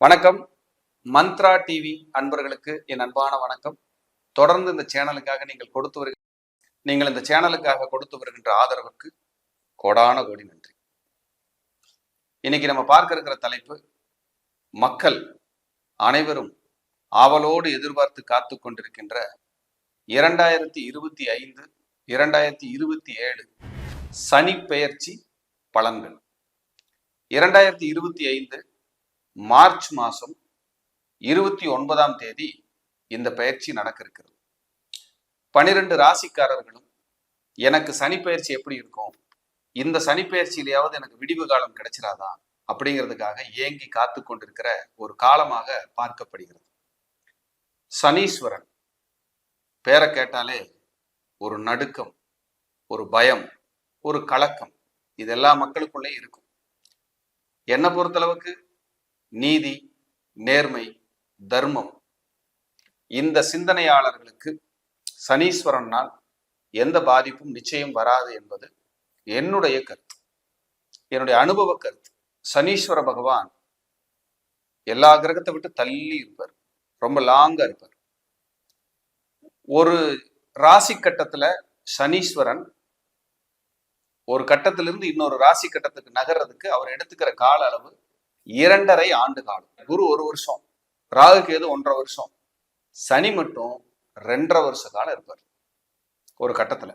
வணக்கம். மந்த்ரா டிவி அன்பர்களுக்கு என் அன்பான வணக்கம். தொடர்ந்து இந்த சேனலுக்காக நீங்கள் கொடுத்து வருகிற நீங்கள் இந்த சேனலுக்காக கொடுத்து வருகின்ற ஆதரவுக்கு கோடான கோடி நன்றி. இன்னைக்கு நம்ம பார்க்க இருக்கிற தலைப்பு மக்கள் அனைவரும் ஆவலோடு எதிர்பார்த்து காத்து கொண்டிருக்கின்ற இரண்டாயிரத்தி இருபத்தி ஐந்து இரண்டாயிரத்தி இருபத்தி ஏழு சனி பெயர்ச்சி பலன்கள். இரண்டாயிரத்தி இருபத்தி ஐந்து மார்ச் மாதம் இருபத்தி ஒன்பதாம் தேதி இந்த பயிற்சி நடக்க இருக்கிறது பனிரெண்டு ராசிக்காரர்களும் எனக்கு சனி பயிற்சி எப்படி இருக்கும்? இந்த சனி பயிற்சியிலேயாவது எனக்கு விடிவு காலம் கிடைச்சிராதா அப்படிங்கிறதுக்காக ஏங்கி காத்து கொண்டிருக்கிற ஒரு காலமாக பார்க்கப்படுகிறது. சனீஸ்வரன் பேரை கேட்டாலே ஒரு நடுக்கம் ஒரு பயம் ஒரு கலக்கம் இது எல்லா மக்களுக்குள்ளே இருக்கும். என்னை பொறுத்தளவுக்கு நீதி நேர்மை தர்மம். இந்த சிந்தனையாளர்களுக்கு சனீஸ்வரனால் எந்த பாதிப்பும் நிச்சயம் வராது என்பது என்னுடைய கருத்து. என்னுடைய அனுபவ கருத்து. சனீஸ்வர பகவான் எல்லா கிரகத்தை விட்டு தள்ளி இருப்பார். ரொம்ப லாங்கா இருப்பார். ஒரு ராசி கட்டத்துல சனீஸ்வரன் ஒரு கட்டத்திலிருந்து இன்னொரு ராசி கட்டத்துக்கு நகர்றதுக்கு அவர் எடுத்துக்கிற கால அளவு இரண்டரை ஆண்டு காலம் குரு ஒரு வருஷம் ராகு கேது ஒன்றரை வருஷம். சனி மட்டும் ரெண்டரை வருஷ காலம் இருப்பார் ஒரு கட்டத்துல.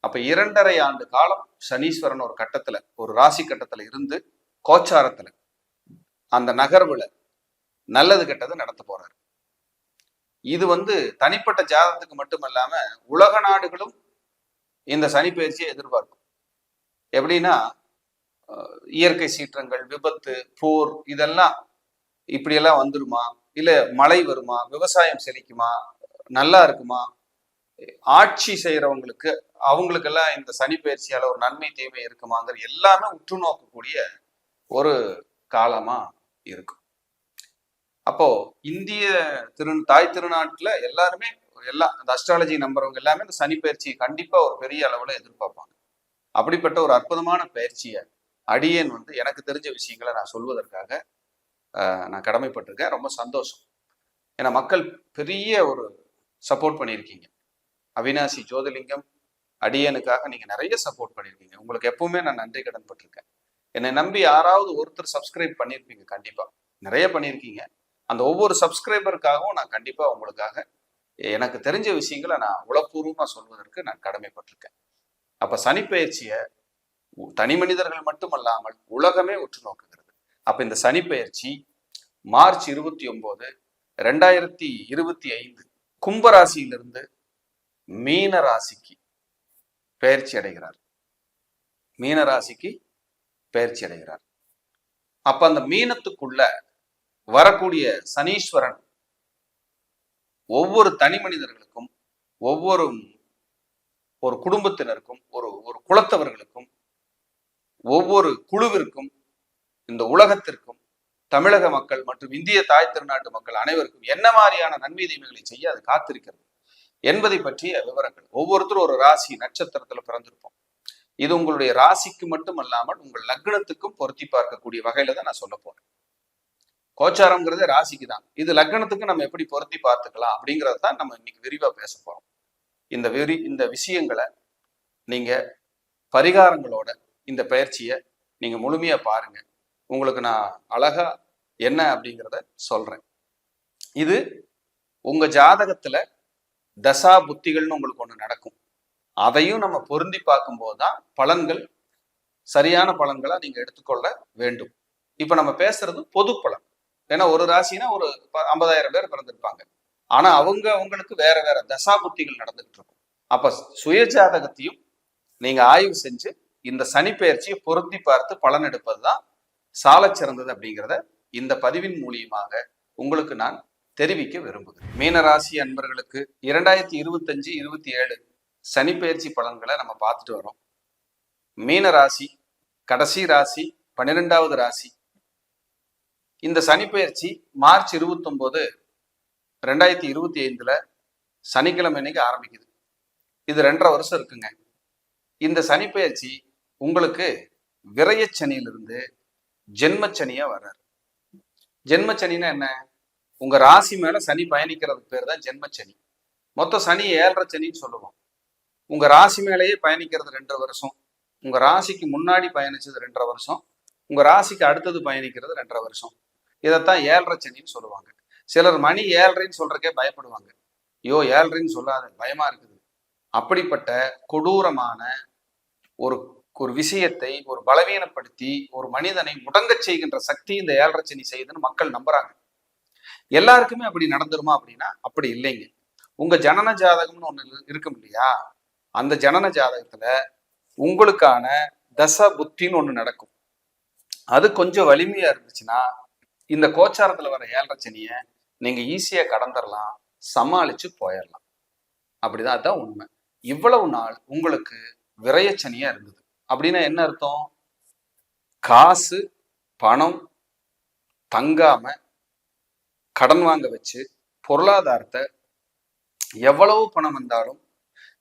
அப்ப இரண்டரை ஆண்டு காலம் சனீஸ்வரன் ஒரு கட்டத்துல ஒரு ராசி கட்டத்துல இருந்து கோச்சாரத்துல அந்த நகர்வுல நல்லது கெட்டது நடத்த போறாரு. இது வந்து தனிப்பட்ட ஜாதகத்துக்கு மட்டுமல்லாம உலக நாடுகளும் இந்த சனி பயிற்சியை எதிர்பார்க்கும். எப்படின்னா இயற்கை சீற்றங்கள் விபத்து போர் இதெல்லாம் இப்படியெல்லாம் வந்துருமா? இல்ல மழை வருமா? விவசாயம் செழிக்குமா? நல்லா இருக்குமா? ஆட்சி செய்யறவங்களுக்கு அவங்களுக்கெல்லாம் இந்த சனி பயிற்சியால ஒரு நன்மை தீமை இருக்குமாங்கிற எல்லாமே உற்று நோக்கக்கூடிய ஒரு காலமா இருக்கும் அப்போ இந்திய திரு தாய் திருநாட்டுல எல்லாருமே எல்லாம் இந்த அஸ்ட்ராலஜி நம்புறவங்க எல்லாமே இந்த சனி பயிற்சியை கண்டிப்பா ஒரு பெரிய அளவுல எதிர்பார்ப்பாங்க. அப்படிப்பட்ட ஒரு அற்புதமான பயிற்சியை அடியேன் வந்து எனக்கு தெரிஞ்ச விஷயங்களை நான் சொல்வதற்காக நான் கடமைப்பட்டிருக்கேன். ரொம்ப சந்தோஷம். ஏன்னா மக்கள் பெரிய ஒரு சப்போர்ட் பண்ணியிருக்கீங்க. அவினாசி ஜோதிலிங்கம் அடியனுக்காக நீங்கள் நிறைய சப்போர்ட் பண்ணியிருக்கீங்க. உங்களுக்கு எப்பவுமே நான் நன்றி கடன் பட்டிருக்கேன். என்னை நம்பி யாராவது ஒருத்தர் சப்ஸ்கிரைப் பண்ணியிருப்பீங்க கண்டிப்பாக நிறைய பண்ணியிருக்கீங்க. அந்த ஒவ்வொரு சப்ஸ்கிரைபருக்காகவும் நான் கண்டிப்பாக உங்களுக்காக எனக்கு தெரிஞ்ச விஷயங்களை நான் உளப்பூர்வமாக சொல்வதற்கு நான் கடமைப்பட்டிருக்கேன். அப்போ சனிப்பெயர்ச்சியை தனி மனிதர்கள் மட்டுமல்லாமல் உலகமே உற்று நோக்குகிறது. அப்ப இந்த சனி பெயர்ச்சி மார்ச் இருபத்தி ஒன்பது ரெண்டாயிரத்தி இருபத்தி ஐந்து கும்பராசியிலிருந்து மீன ராசிக்கு பயிற்சி அடைகிறார். மீன ராசிக்கு பயிற்சி அடைகிறார். அப்ப அந்த மீனத்துக்குள்ள வரக்கூடிய சனீஸ்வரன் ஒவ்வொரு தனி மனிதர்களுக்கும் ஒவ்வொரு ஒரு குடும்பத்தினருக்கும் ஒரு ஒரு குலத்தவர்களுக்கும் ஒவ்வொரு குழுவிற்கும் இந்த உலகத்திற்கும் தமிழக மக்கள் மற்றும் இந்திய தாய் திருநாட்டு மக்கள் அனைவருக்கும் என்ன மாதிரியான நன்மை தீமைகளை செய்ய அது காத்திருக்கிறது என்பதை பற்றிய விவரங்கள். ஒவ்வொருத்தரும் ஒரு ராசி நட்சத்திரத்துல பிறந்திருப்போம். இது உங்களுடைய ராசிக்கு மட்டும் அல்லாமல் உங்கள் லக்னத்துக்கும் பொருத்தி பார்க்கக்கூடிய வகையில தான் நான் சொல்ல போறேன். கோச்சாரம்ங்கிறது ராசிக்கு தான். இது லக்னத்துக்கு நம்ம எப்படி பொருத்தி பார்த்துக்கலாம் அப்படிங்கிறத தான் நம்ம இன்னைக்கு விரிவா பேச போறோம். இந்த விரி இந்த விஷயங்களை நீங்க பரிகாரங்களோட இந்த பயிற்சியை நீங்க முழுமையா பாருங்க. உங்களுக்கு நான் அழகா என்ன அப்படிங்கிறத சொல்றேன். இது உங்க ஜாதகத்துல தசா புத்திகள்னு உங்களுக்கு ஒண்ணு நடக்கும். அதையும் நம்ம பொருந்தி பார்க்கும்போது தான் பலன்கள் சரியான பலன்களா நீங்க எடுத்துக்கொள்ள வேண்டும். இப்ப நம்ம பேசுறது பொது பலன். ஏன்னா ஒரு ராசினா ஒரு ப- ஐம்பதாயிரம் பேர் பிறந்திருப்பாங்க. ஆனா அவங்க அவங்களுக்கு வேற வேற தசா புத்திகள் நடந்துகிட்டு இருக்கும். அப்ப சுய ஜாதகத்தையும் நீங்க ஆய்வு செஞ்சு இந்த சனி பெயர்ச்சியை பொருத்தி பார்த்து பலன் எடுப்பது தான் சால சிறந்தது அப்படிங்கிறத இந்த பதிவின் மூலியமாக உங்களுக்கு நான் தெரிவிக்க விரும்புகிறேன். மீனராசி அன்பர்களுக்கு இரண்டாயிரத்தி இருபத்தஞ்சு இருபத்தி ஏழு சனி பெயர்ச்சி பலன்களை நம்ம பார்த்துட்டு வரோம். மீன ராசி கடைசி ராசி பன்னிரெண்டாவது ராசி. இந்த சனி பெயர்ச்சி மார்ச் இருபத்தொம்போது ரெண்டாயிரத்தி இருபத்தி ஐந்துல சனிக்கிழமை இன்னைக்கு ஆரம்பிக்குது. இது ரெண்டரை வருஷம் இருக்குங்க. இந்த சனி பெயர்ச்சி உங்களுக்கு விரயச்சனியிலிருந்து ஜென்மச்சனியா வர்றாரு. ஜென்மச்சனின்னா என்ன? உங்க ராசி மேல சனி பயணிக்கிறதுக்கு பேர் தான் ஜென்மச்சனி. மொத்தம் சனி ஏழரை சனின்னு சொல்லுவோம். உங்க ராசி மேலேயே பயணிக்கிறது ரெண்டரை வருஷம். உங்க ராசிக்கு முன்னாடி பயணிச்சது ரெண்டரை வருஷம். உங்க ராசிக்கு அடுத்தது பயணிக்கிறது ரெண்டரை வருஷம். இதைத்தான் ஏழரை சனின்னு சொல்லுவாங்க. சிலர் மணி ஏழரைன்னு சொல்றக்கே பயப்படுவாங்க. ஐயோ ஏழரைன்னு சொல்லாத பயமா இருக்குது. அப்படிப்பட்ட கொடூரமான ஒரு ஒரு விஷயத்தை ஒரு பலவீனப்படுத்தி ஒரு மனிதனை முடங்கச் செய்கின்ற சக்தி இந்த ஏழரை சனி செய்யுதுன்னு மக்கள் நம்புறாங்க. எல்லாருக்குமே அப்படி நடந்துருமா அப்படின்னா அப்படி இல்லைங்க. உங்க ஜனன ஜாதகம்னு ஒண்ணு இருக்கும் இல்லையா? அந்த ஜனன ஜாதகத்துல உங்களுக்கான தச புத்தின்னு ஒண்ணு நடக்கும். அது கொஞ்சம் வலிமையா இருந்துச்சுன்னா இந்த கோச்சாரத்துல வர ஏழரை சனிய நீங்க ஈஸியா கடந்துடலாம் சமாளிச்சு போயிடலாம் அப்படிதான் அதான் உண்மை. இவ்வளவு நாள் உங்களுக்கு விரையச்சனியா இருந்தது. அப்படின்னா என்ன அர்த்தம்? காசு பணம் தங்காம கடன் வாங்க வச்சு பொருளாதாரத்தை எவ்வளவு பணம் வந்தாலும்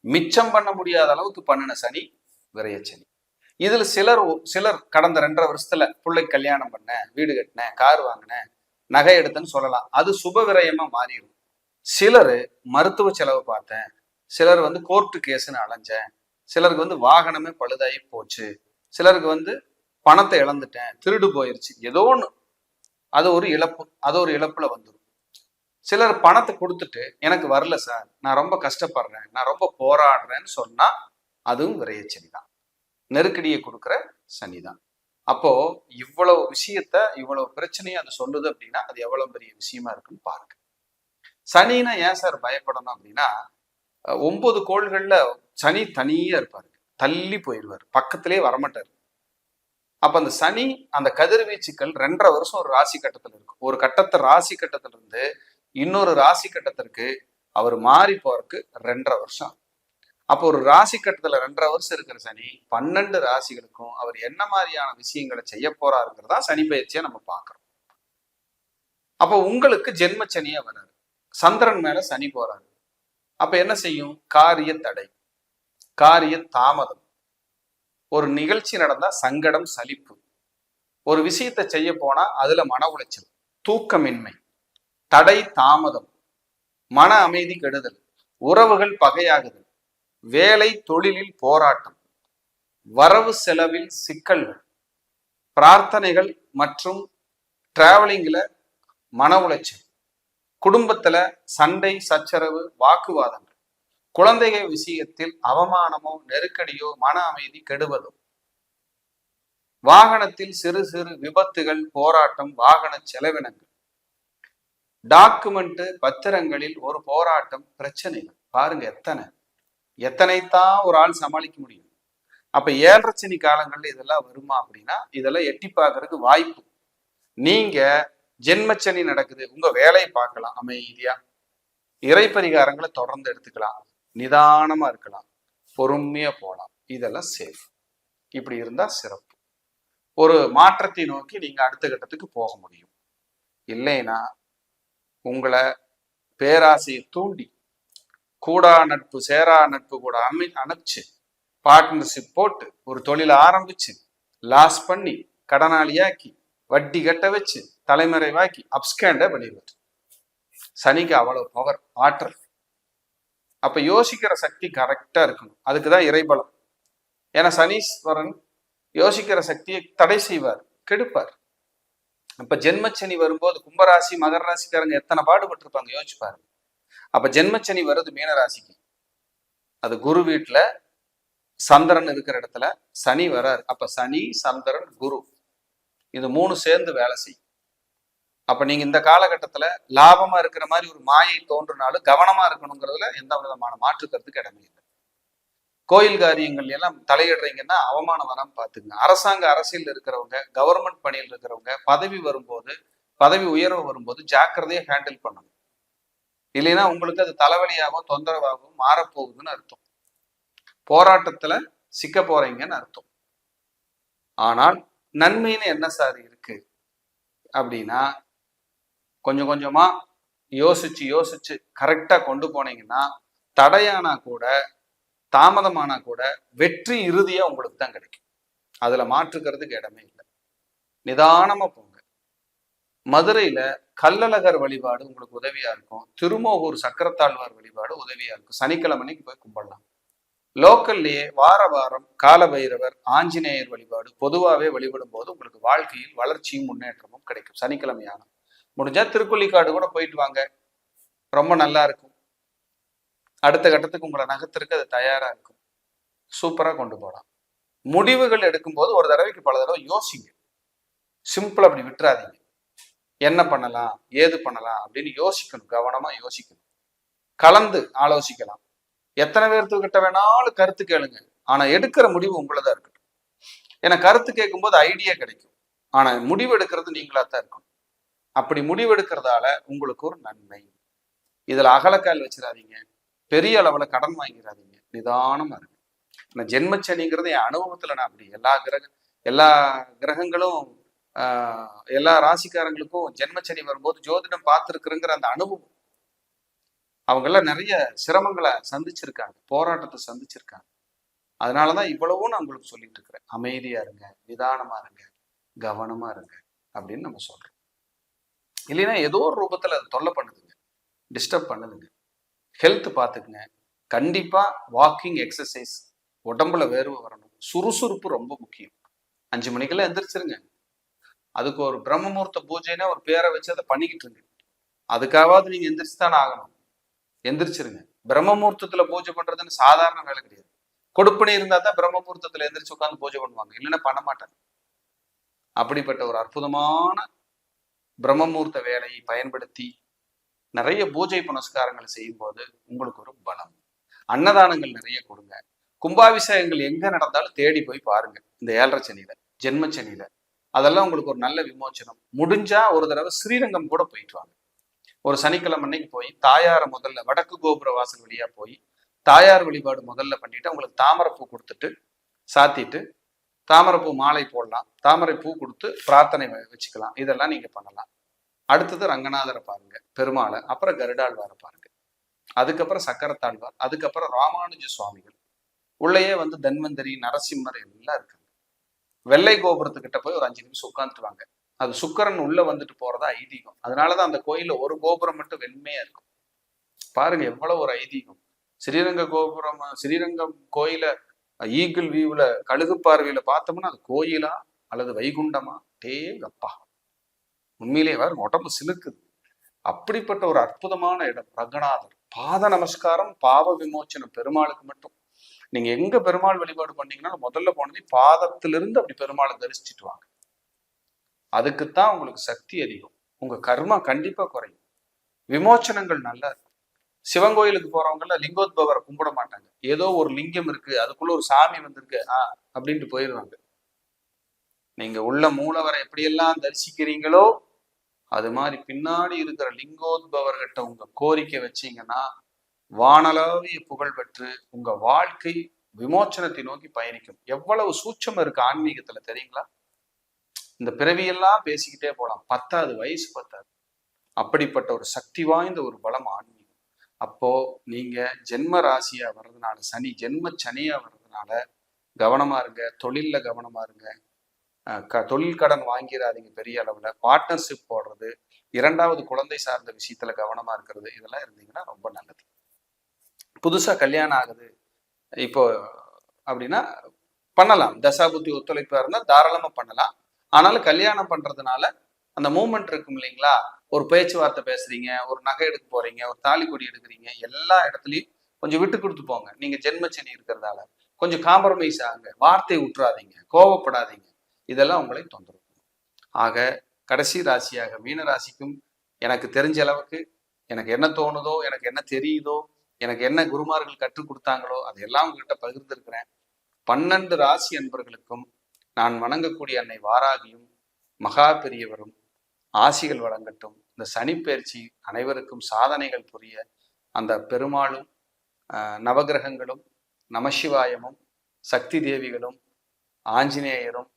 மிச்சம் பண்ண முடியாத அளவுக்கு பண்ணின சனி விரயச்சனி இதுல சிலர் சிலர் கடந்த ரெண்டரை வருஷத்துல பிள்ளை கல்யாணம் பண்ண வீடு கட்டினேன் கார் வாங்கினேன் நகை எடுத்தேன்னு சொல்லலாம். அது சுப விரயமா மாறிடும். சிலர் மருத்துவ செலவு பார்த்தேன். சிலர் வந்து கோர்ட்டு கேஸ்ன்னு அலைஞ்சேன். சிலருக்கு வந்து வாகனமே பழுதாகி போச்சு. சிலருக்கு வந்து பணத்தை இழந்துட்டேன் திருடு போயிருச்சு. ஏதோ ஒன்று அது ஒரு இழப்பு. அது ஒரு இழப்புல வந்துடும் சிலர் பணத்தை கொடுத்துட்டு எனக்கு வரல சார். நான் ரொம்ப கஷ்டப்படுறேன். நான் ரொம்ப போராடுறேன்னு சொன்னா அதுவும் விரையச்சனி தான் நெருக்கடியை கொடுக்குற சனி தான் அப்போ இவ்வளவு விஷயத்த இவ்வளவு பிரச்சனையை அது சொல்லுது அப்படின்னா அது எவ்வளவு பெரிய விஷயமா இருக்குன்னு பாருங்க. சனினா ஏன் சார் பயப்படணும் அப்படின்னா ஒன்பது கோள்கள்ல சனி தனியா இருப்பாரு. தள்ளி போயிடுவார். பக்கத்திலே வரமாட்டார். அப்ப அந்த சனி அந்த கதிர்வீச்சுக்கள் ரெண்டரை வருஷம் ஒரு ராசி கட்டத்துல இருக்கும். ஒரு கட்டத்தை ராசி கட்டத்துல இருந்து இன்னொரு ராசி கட்டத்திற்கு அவர் மாறி போறதுக்கு ரெண்டரை வருஷம் அப்போ ஒரு ராசி கட்டத்துல ரெண்டரை வருஷம் இருக்கிற சனி பன்னெண்டு ராசிகளுக்கும் அவர் என்ன மாதிரியான விஷயங்களை செய்ய போறாருங்கிறதா சனி பயிற்சியை நம்ம பார்க்குறோம். அப்போ உங்களுக்கு ஜென்ம சனியாக வராரு. சந்திரன் மேல சனி போறாரு. அப்போ என்ன செய்யும்? காரிய தடை. காரிய தாமதம். ஒரு நிகழ்ச்சி நடந்தா சங்கடம் சலிப்பு. ஒரு விஷயத்தை செய்ய போனா அதுல மன உளைச்சல் தூக்கமின்மை தடை தாமதம் மன அமைதி கெடுதல் உறவுகள் பகையாகுதல் வேலை தொழிலில் போராட்டம் வரவு செலவில் சிக்கல்கள் பிரார்த்தனைகள் மற்றும் டிராவலிங்கில் மன உளைச்சல் குடும்பத்தில் சண்டை சச்சரவு வாக்குவாதங்கள். குழந்தைகள் விஷயத்தில் அவமானமோ நெருக்கடியோ மன அமைதி கெடுவதும் வாகனத்தில் சிறு சிறு விபத்துகள் போராட்டம் வாகன செலவினங்கள். டாக்குமெண்ட் பத்திரங்களில் ஒரு போராட்டம் பிரச்சனைகள். பாருங்க எத்தனை. எத்தனைத்தான் ஒரு ஆள் சமாளிக்க முடியும். அப்ப ஏழரை சனி காலங்கள்ல இதெல்லாம் வருமா அப்படின்னா இதெல்லாம் எட்டி பார்க்கறதுக்கு வாய்ப்பு. நீங்க ஜென்மச்சனி நடக்குது உங்க வேலையை பார்க்கலாம் அமைதியா. இறை பரிகாரங்களை தொடர்ந்து எடுத்துக்கலாம். நிதானமா இருக்கலாம். பொறுமையா போகலாம். இதெல்லாம் சேஃப் இப்படி இருந்தா சிறப்பு. ஒரு மாற்றத்தை நோக்கி நீங்க அடுத்த கட்டத்துக்கு போக முடியும். இல்லைன்னா உங்களை பேராசையை தூண்டி கூடா நட்பு சேரா நட்பு கூட அமை அணைச்சு பார்ட்னர்ஷிப் போட்டு ஒரு தொழிலை ஆரம்பிச்சு லாஸ் பண்ணி கடனாளியாக்கி வட்டி கட்ட வச்சு தலைமறைவாக்கி அப்ஸ்கேண்டை பண்ணிடுவார் சனிக்கு அவ்வளவு பவர் ஆற்றல். அப்ப யோசிக்கிற சக்தி கரெக்டா இருக்கணும். அதுக்குதான் இறைபலம். ஏன்னா சனீஸ்வரன் யோசிக்கிற சக்தியை தடை செய்வார் கெடுப்பார். அப்ப ஜென்மச்சனி வரும்போது கும்பராசி மகர ராசிக்காரங்க எத்தனை பாடுபட்டு இருப்பாங்க யோசிப்பாரு அப்ப ஜென்மச்சனி வருது மீனராசிக்கு அது குரு வீட்டுல சந்திரன் இருக்கிற இடத்துல சனி வராரு. அப்ப சனி சந்திரன் குரு. இது மூணு சேர்ந்து வேலை செய்யும். அப்ப நீங்க இந்த காலகட்டத்துல லாபமா இருக்கிற மாதிரி ஒரு மாயை தோன்றினாலும் கவனமா இருக்கணுங்கிறதுல எந்த விதமான மாற்று இடமே இல்லை. கோயில் காரியங்கள் எல்லாம் தலையிடுறீங்கன்னா அவமானம் வராம பாத்துங்க அரசாங்க அரசியல் இருக்கிறவங்க கவர்மெண்ட் பணியில் இருக்கிறவங்க பதவி வரும்போது பதவி உயர்வு வரும்போது ஜாக்கிரதையை ஹேண்டில் பண்ணணும். இல்லைன்னா உங்களுக்கு அது தலைவலியாகவும் தொந்தரவாகவும் மாறப்போகுதுன்னு அர்த்தம். போராட்டத்துல சிக்க போறீங்கன்னு அர்த்தம். ஆனால் நன்மைன்னு என்ன சார் இருக்கு? அப்படின்னா கொஞ்சம் கொஞ்சமா யோசிச்சு யோசிச்சு கரெக்டா கொண்டு போனீங்கன்னா தடையானா கூட தாமதமானா கூட வெற்றி இறுதியா உங்களுக்கு தான் கிடைக்கும். அதுல மாற்றுக்கிறதுக்கு இடமே இல்லை. நிதானமா போங்க. மதுரையில கள்ளழகர் வழிபாடு உங்களுக்கு உதவியா இருக்கும். திருமோகூர் சக்கரத்தாழ்வார் வழிபாடு உதவியா இருக்கும். சனிக்கிழமைக்கு போய் கும்பிடலாம். லோக்கல்லையே வார வாரம் காலபைரவர் ஆஞ்சநேயர் வழிபாடு பொதுவாகவே வழிபடும் போது உங்களுக்கு வாழ்க்கையில் வளர்ச்சியும் முன்னேற்றமும் கிடைக்கும். சனிக்கிழமையான முடிஞ்சா திருக்கொல்லிக்காடு கூட போயிட்டு வாங்க. ரொம்ப நல்லா இருக்கும். அடுத்த கட்டத்துக்கு உங்களை நகர்த்துறதுக்கு அது தயாரா இருக்கும். சூப்பரா கொண்டு போகலாம் முடிவுகள் எடுக்கும்போது ஒரு தடவைக்கு பல தடவை யோசிங்க. சிம்பிள் அப்படி விட்டுறாதீங்க. என்ன பண்ணலாம்? ஏது பண்ணலாம்? அப்படின்னு யோசிக்கணும். கவனமா யோசிக்கணும். கலந்து ஆலோசிக்கலாம். எத்தனை பேர்த்துக்கிட்ட வேணாலும் கருத்து கேளுங்க. ஆனா எடுக்கிற முடிவு உங்களதான் இருக்கட்டும். ஏன்னா கருத்து கேட்கும்போது ஐடியா கிடைக்கும். ஆனா முடிவு எடுக்கிறது நீங்களா தான் இருக்கணும். அப்படி முடிவெடுக்கிறதால உங்களுக்கு ஒரு நன்மை. இதுல அகலக்கால் வச்சிடாதீங்க பெரிய அளவுல கடன் வாங்கிடாதீங்க நிதானமா இருக்கு ஆனா ஜென்மச்சனிங்கிறது என் அனுபவத்துல நான் அப்படி எல்லா கிரக எல்லா கிரகங்களும் ஆஹ் எல்லா ராசிக்காரங்களுக்கும் ஜென்மச்சனி வரும்போது ஜோதிடம் பார்த்துருக்குறங்கிற அந்த அனுபவம். அவங்க எல்லாம் நிறைய சிரமங்களை சந்திச்சிருக்காங்க. போராட்டத்தை சந்திச்சிருக்காங்க. அதனாலதான் இவ்வளவும் நான் உங்களுக்கு சொல்லிட்டு இருக்கிறேன். அமைதியா இருங்க. நிதானமா இருங்க. கவனமா இருங்க. அப்படின்னு நம்ம சொல்றோம். இல்லைன்னா ஏதோ ஒரு ரூபத்துல அது தொல்லை பண்ணுதுங்க. டிஸ்டர்ப் பண்ணுதுங்க. ஹெல்த் பார்த்துக்குங்க. கண்டிப்பா வாக்கிங் எக்ஸசைஸ் உடம்புல வேர்வை வரணும். சுறுசுறுப்பு ரொம்ப முக்கியம். அஞ்சு மணிக்கெல்லாம் எந்திரிச்சிருங்க. அதுக்கு ஒரு பிரம்மமுகூர்த்த பூஜைன்னா ஒரு பேரை வச்சு அதை பண்ணிக்கிட்டு இருங்க. அதுக்காவது நீங்க எந்திரிச்சு தானே ஆகணும். எந்திரிச்சிருங்க. பிரம்மமுகூர்த்தத்தில் பூஜை பண்றதுன்னு சாதாரண வேலை கிடையாது. கொடுப்பனை இருந்தா தான் பிரம்மமுகூர்த்தத்துல எந்திரிச்சு உட்காந்து பூஜை பண்ணுவாங்க. இல்லைன்னா பண்ண மாட்டாங்க. அப்படிப்பட்ட ஒரு அற்புதமான பிரம்மமூர்த்த வேலையை பயன்படுத்தி நிறைய பூஜை புனஸ்காரங்கள் செய்யும் போது உங்களுக்கு ஒரு பலம். அன்னதானங்கள் நிறைய கொடுங்க. கும்பாபிஷேகங்கள் எங்க நடந்தாலும் தேடி போய் பாருங்க. இந்த ஏழரை சனியில ஜென்ம சனியில. அதெல்லாம் உங்களுக்கு ஒரு நல்ல விமோச்சனம் முடிஞ்சா ஒரு தடவை ஸ்ரீரங்கம் கூட போயிட்டு வாங்க. ஒரு சனிக்கிழமை அன்னைக்கு போய் தாயாரை முதல்ல வடக்கு கோபுர வாசல் வழியா போய் தாயார் வழிபாடு முதல்ல பண்ணிட்டு அவங்களுக்கு தாமரப்பூ கொடுத்துட்டு சாத்திட்டு தாமரைப்பூ மாலை போடலாம். தாமரை பூ கொடுத்து பிரார்த்தனை வ- வச்சுக்கலாம். இதெல்லாம் நீங்க பண்ணலாம். அடுத்தது ரங்கநாதரை பாருங்க பெருமாளை. அப்புறம் கருடாழ்வாரை பாருங்க. அதுக்கப்புறம் சக்கரத்தாழ்வார். அதுக்கப்புறம் ராமானுஜ சுவாமிகள். உள்ளேயே வந்து தன்வந்தரி நரசிம்மர் எல்லாம் இருக்காங்க. வெள்ளை கோபுரத்துக்கிட்ட போய் ஒரு அஞ்சு நிமிஷம் உட்காந்துட்டு வாங்க அது சுக்கரன் உள்ள வந்துட்டு போறதா ஐதீகம். அதனாலதான் அந்த கோயில்ல ஒரு கோபுரம் மட்டும் வெண்மையா இருக்கும். பாருங்க எவ்வளவு ஒரு ஐதீகம். ஸ்ரீரங்க கோபுரம் ஸ்ரீரங்கம் கோயில ஈகிள் வியூவில் கழுகு பார்வையில பார்த்தோம்னா அது கோயிலா அல்லது வைகுண்டமா? டேங்கப்பா உண்மையிலேயே வேறு உடம்பு சிலுக்குது. அப்படிப்பட்ட ஒரு அற்புதமான இடம் ரங்கநாதர். பாத நமஸ்காரம் பாவ விமோச்சனம் பெருமாளுக்கு மட்டும். நீங்க எங்க பெருமாள் வழிபாடு பண்ணீங்கன்னா முதல்ல போனது பாதத்திலிருந்து அப்படி பெருமாளை தரிசிச்சுட்டு வாங்க. அதுக்குத்தான் உங்களுக்கு சக்தி அதிகம். உங்க கர்மா கண்டிப்பா குறையும். விமோச்சனங்கள் நல்லா இருக்கும் சிவன் கோயிலுக்கு போறவங்க லிங்கோத்பவரை கும்பிட மாட்டாங்க. ஏதோ ஒரு லிங்கம் இருக்கு அதுக்குள்ள ஒரு சாமி வந்திருக்கு ஆ அப்படின்ட்டு போயிடுவாங்க. நீங்க உள்ள மூலவரை எப்படியெல்லாம் தரிசிக்கிறீங்களோ அது மாதிரி பின்னாடி இருக்கிற லிங்கோத்பவர்கிட்ட உங்க கோரிக்கை வச்சீங்கன்னா வானளாவிய புகழ் பெற்று உங்க வாழ்க்கை விமோச்சனத்தை நோக்கி பயணிக்கும். எவ்வளவு சூட்சம் இருக்கு ஆன்மீகத்துல தெரியுங்களா? இந்த பிறவியெல்லாம் பேசிக்கிட்டே போலாம். பத்தாது வயசு பத்தாது. அப்படிப்பட்ட ஒரு சக்தி வாய்ந்த ஒரு பலம் ஆன்மீகம். அப்போ நீங்க ஜென்ம ராசியா வர்றதுனால சனி ஜென்ம சனியா வர்றதுனால கவனமா இருங்க தொழில்ல கவனமா இருங்க. க தொழில் கடன் வாங்கிடாதீங்க பெரிய அளவுல. பார்ட்னர்ஷிப் போடுறது இரண்டாவது குழந்தை சார்ந்த விஷயத்துல கவனமா இருக்கிறது இதெல்லாம் இருந்தீங்கன்னா ரொம்ப நல்லது. புதுசா கல்யாணம் ஆகுது. இப்போ அப்படின்னா பண்ணலாம். தசாபுத்தி ஒத்துழைப்பா இருந்தால் தாராளமா பண்ணலாம். ஆனாலும் கல்யாணம் பண்றதுனால அந்த மூமெண்ட் இருக்கும் இல்லைங்களா? ஒரு பேச்சுவார்த்தை பேசுறீங்க ஒரு நகை எடுக்க போறீங்க ஒரு தாலி கொடி எடுக்கிறீங்க எல்லா இடத்துலையும் கொஞ்சம் விட்டு கொடுத்து போங்க. நீங்க ஜென்மச்சனி இருக்கிறதால. கொஞ்சம் காம்ப்ரமைஸ் ஆகுங்க. வார்த்தை விட்டுறாதீங்க கோவப்படாதீங்க. இதெல்லாம் உங்களை தொந்தரவு ஆக கடைசி ராசியாக மீன ராசிக்கும் எனக்கு தெரிஞ்ச அளவுக்கு எனக்கு என்ன தோணுதோ எனக்கு என்ன தெரியுதோ எனக்கு என்ன குருமார்கள் கற்றுக் கொடுத்தாங்களோ அதையெல்லாம் உங்ககிட்ட பகிர்ந்திருக்கிறேன். பன்னெண்டு ராசி அன்பர்களுக்கும் நான் வணங்கக்கூடிய அன்னை வாராகியும் மகா பெரியவரும் ஆசிகள் வழங்கட்டும். இந்த சனிப்பெயர்ச்சி அனைவருக்கும் சாதனைகள் புரிய அந்த பெருமாளும் ஆஹ், நவகிரகங்களும் நமசிவாயமும் சக்தி தேவிகளும் ஆஞ்சநேயரும்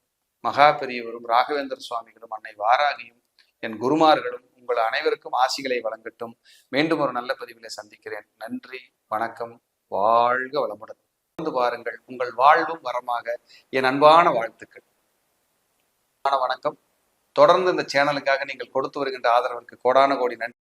மகா பெரியவரும் ராகவேந்திர சுவாமிகளும் அன்னை வாராகியும் என் குருமார்களும் உங்கள் அனைவருக்கும் ஆசிகளை வழங்கட்டும். மீண்டும் ஒரு நல்ல பதிவிலே சந்திக்கிறேன். நன்றி வணக்கம் வாழ்க வளமுடன். தொடர்ந்து பாருங்கள் உங்கள் வாழ்வும் வரமாக. என் அன்பான வாழ்த்துக்கள். வணக்கம். தொடர்ந்து இந்த சேனலுக்காக நீங்கள் கொடுத்து வருகின்ற ஆதரவிற்கு கோடான கோடி நன்றி.